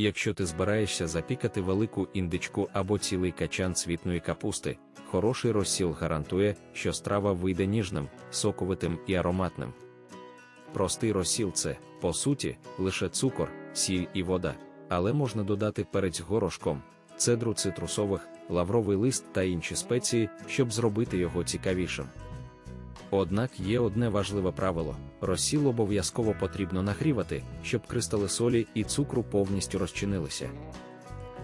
Якщо ти збираєшся запікати велику індичку або цілий качан цвітної капусти, хороший розсіл гарантує, що страва вийде ніжним, соковитим і ароматним. Простий розсіл це, по суті, лише цукор, сіль і вода, але можна додати перець горошком, цедру цитрусових, лавровий лист та інші спеції, щоб зробити його цікавішим. Однак є одне важливе правило: розсіл обов'язково потрібно нагрівати, щоб кристали солі і цукру повністю розчинилися.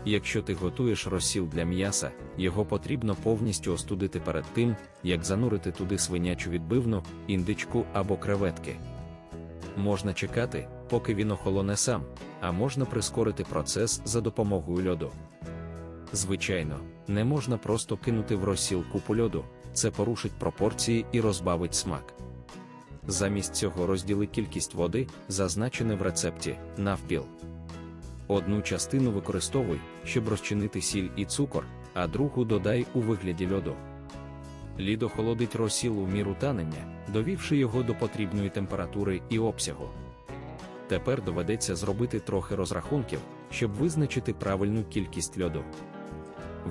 Якщо ти готуєш розсіл для м'яса, його потрібно повністю остудити перед тим, як занурити туди свинячу відбивну, індичку або креветки. Можна чекати, поки він охолоне сам, а можна прискорити процес за допомогою льоду. Звичайно, не можна просто кинути в розсіл купу льоду, це порушить пропорції і розбавить смак. Замість цього розділи кількість води, зазначене в рецепті, навпіл. Одну частину використовуй, щоб розчинити сіль і цукор, а другу додай у вигляді льоду. Лід охолодить розсіл у міру танення, довівши його до потрібної температури і обсягу. Тепер доведеться зробити трохи розрахунків, щоб визначити правильну кількість льоду.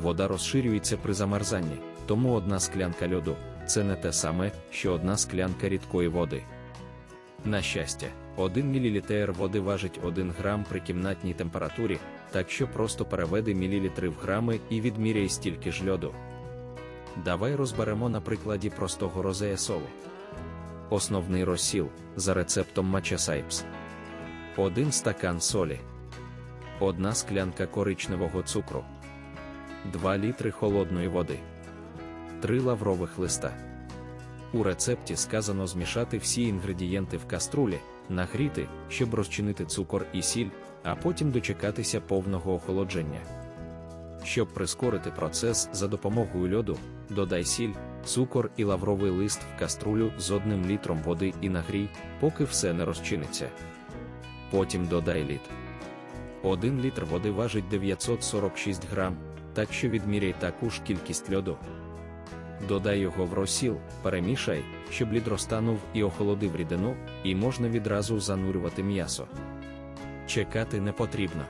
Вода розширюється при замерзанні, тому одна склянка льоду це не те саме, що одна склянка рідкої води. На щастя, 1 мл води важить 1 грам при кімнатній температурі, так що просто переведи мілілітри в грами і відміряй стільки ж льоду. Давай розберемо на прикладі простого розея солу. Основний розсіл за рецептом Матча Сайпс. 1 стакан солі, 1 склянка коричневого цукру, 2 літри холодної води, 3 лаврових листа. У рецепті сказано змішати всі інгредієнти в каструлі, нагріти, щоб розчинити цукор і сіль, а потім дочекатися повного охолодження. Щоб прискорити процес за допомогою льоду, додай сіль, цукор і лавровий лист в каструлю з одним літром води і нагрій, поки все не розчиниться. Потім додай лід. 1 літр води важить 946 грам, так що відміряй таку ж кількість льоду. Додай його в розсіл, перемішай, щоб лід розтанув і охолодив рідину, і можна відразу занурювати м'ясо. Чекати не потрібно.